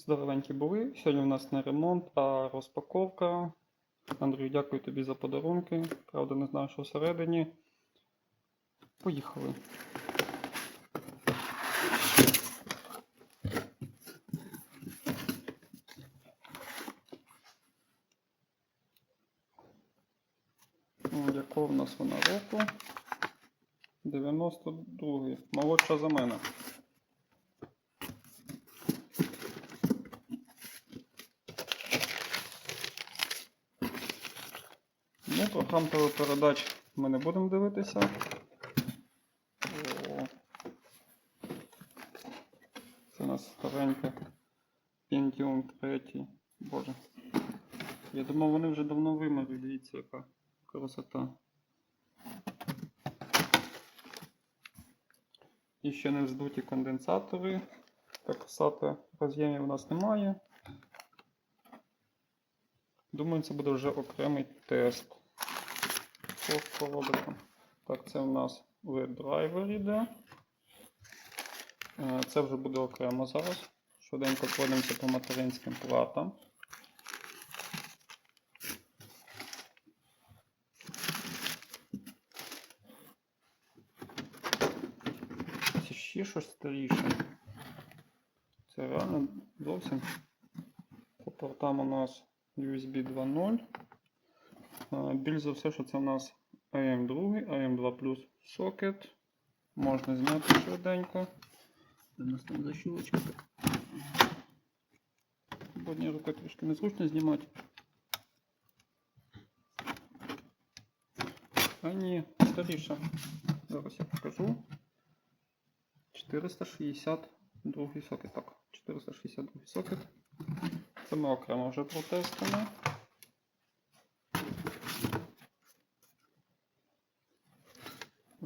здоровенькі були. Сьогодні у нас не ремонт, а розпаковка. Андрію, дякую тобі за подарунки. Правда, не знаю, що всередині. Поїхали. Якого в нас вона року? 92-й. Молодша за мене. Ну, програм телепередач ми не будемо дивитися. О. Це у нас старенька Pentium 3. Боже. Я думав, вони вже давно вимерли, дивіться, яка красота. І ще не вздуті конденсатори. Так, SATA роз'ємів у нас немає. Думаю, це буде вже окремий тест по проводикам. Так, це у нас LED драйвер іде. Е, Це вже буде окремо зараз. Швиденько пройдемося по материнським платам. Це ще щось старіше. Це реально зовсім. По портам у нас USB 2.0. Е, Більш за все, що це у нас AM2, AM2 Plus сокет. Можна зняти швиденько. Де у нас там защілочка? Бо однією рукою трішки незручно знімати. А ні, старіше. Зараз я покажу. 462 сокет. Так, 462 сокет. Це ми окремо вже протестимо.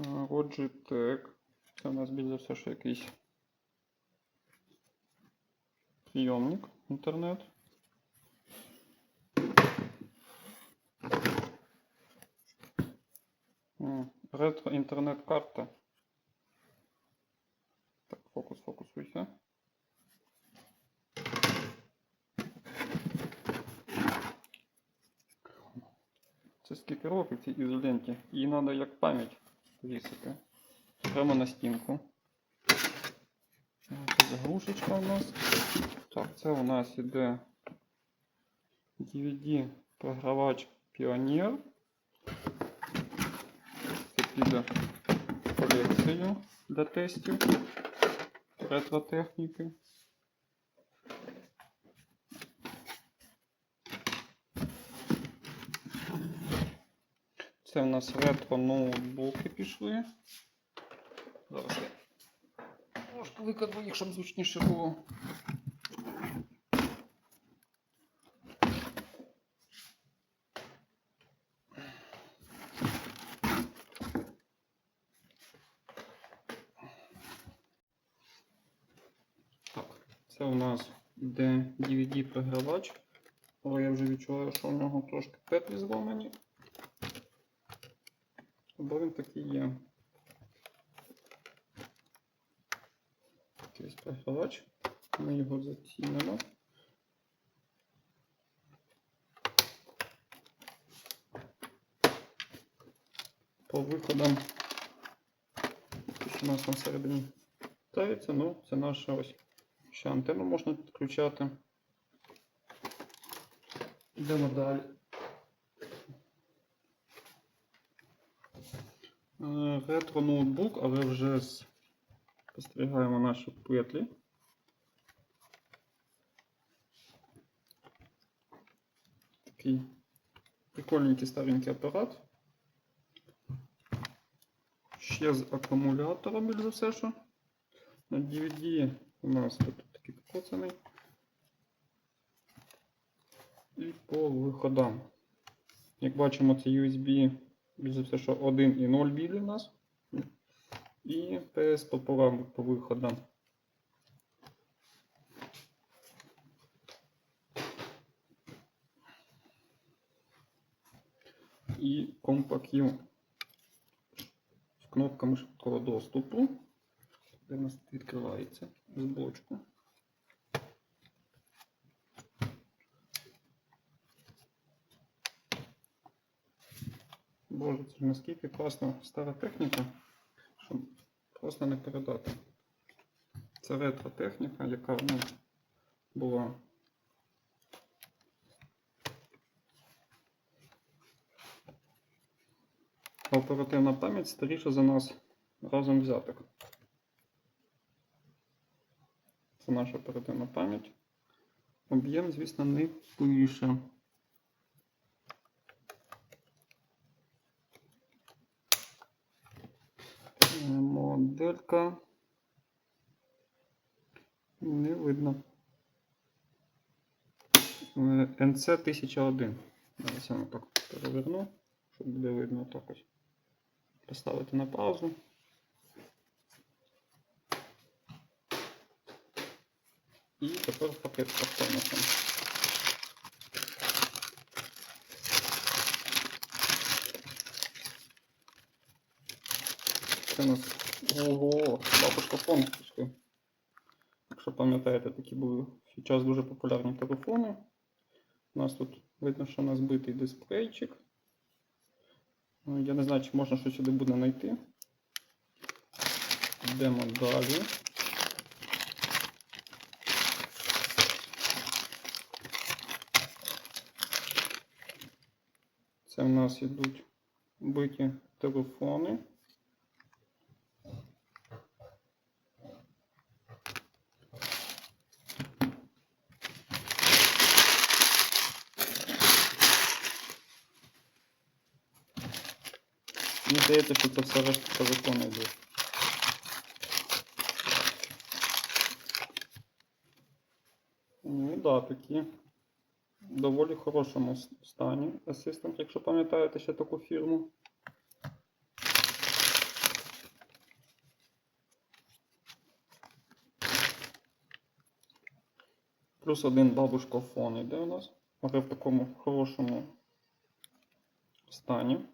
Е, Logitech. Це у нас більш все, що якийсь прийомник інтернет. Ретро інтернет-карта. Так, фокус, фокусуйся. Це скільки років цій ізоленті. Її треба як пам'ять повісити. Прямо на стінку. Це заглушечка у нас. Так, це у нас іде DVD програвач Pioneer. Це піде колекцію для тестів ретро-техніки. Це у нас ретро ноутбуки пішли. Зараз я трошки викладу їх, щоб зручніше було. Так, це у нас йде DVD-програвач. Але я вже відчуваю, що у нього трошки петлі зломані. Бо він такий є. Якийсь програвач. Ми його зацінимо. По виходам, що у нас там всередині ставиться, ну, це наша ось. Ще антенну можна підключати. Йдемо далі. Ретро ноутбук, але вже спостерігаємо наші петлі. Такий прикольненький старенький апарат. Ще з акумулятором, більш за все, що. На DVD у нас тут такий покоцаний. І по виходам. Як бачимо, це USB, більш за все, що 1 і 0 білі у нас. І PS пополам по виходам. І компакт з кнопками швидкого доступу. Де у нас відкривається з блочку. Боже, це наскільки класна стара техніка, що просто не передати. Це ретро-техніка, яка ну, була. Оперативна пам'ять старіша за нас разом взятих. Це наша оперативна пам'ять. Об'єм, звісно, не пише. Моделька. Не видно. НЦ 1001. Зараз я так переверну, щоб буде видно так. Поставити на паузу. І тепер пакет з. Це у нас ого, бабушка фон пішли. Якщо пам'ятаєте, такі були в свій час дуже популярні телефони. У нас тут видно, що у нас збитий дисплейчик. Ну, Я не знаю, чи можна щось сюди буде знайти. Йдемо далі. Це в нас йдуть биті телефони. Мені здається, що це все решта телефони йдуть. Ну да, такі в доволі хорошому стані. Assistant, якщо пам'ятаєте ще таку фірму. Плюс один бабушка фон іде у нас. Але в такому хорошому стані.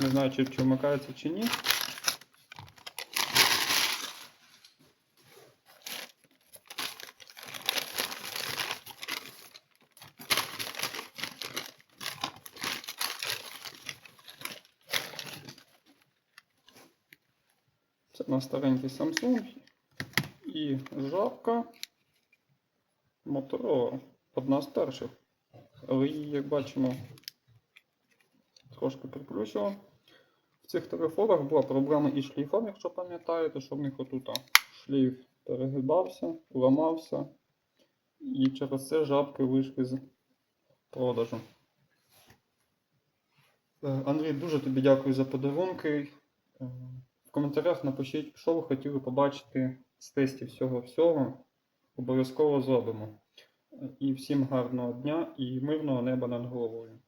Не знаю, чи, чи вмикається чи ні. Це на старенький Samsung і жабка Motorola. Одна з перших. Але її, як бачимо, трошки приплющило. В цих телефонах була проблема із шліфом, якщо пам'ятаєте, що в них отут шліф перегибався, ламався. І через це жабки вийшли з продажу. Е, Андрій, дуже тобі дякую за подарунки. Е, В коментарях напишіть, що ви хотіли побачити з тестів всього-всього. Обов'язково зробимо. Е, І всім гарного дня і мирного неба над головою.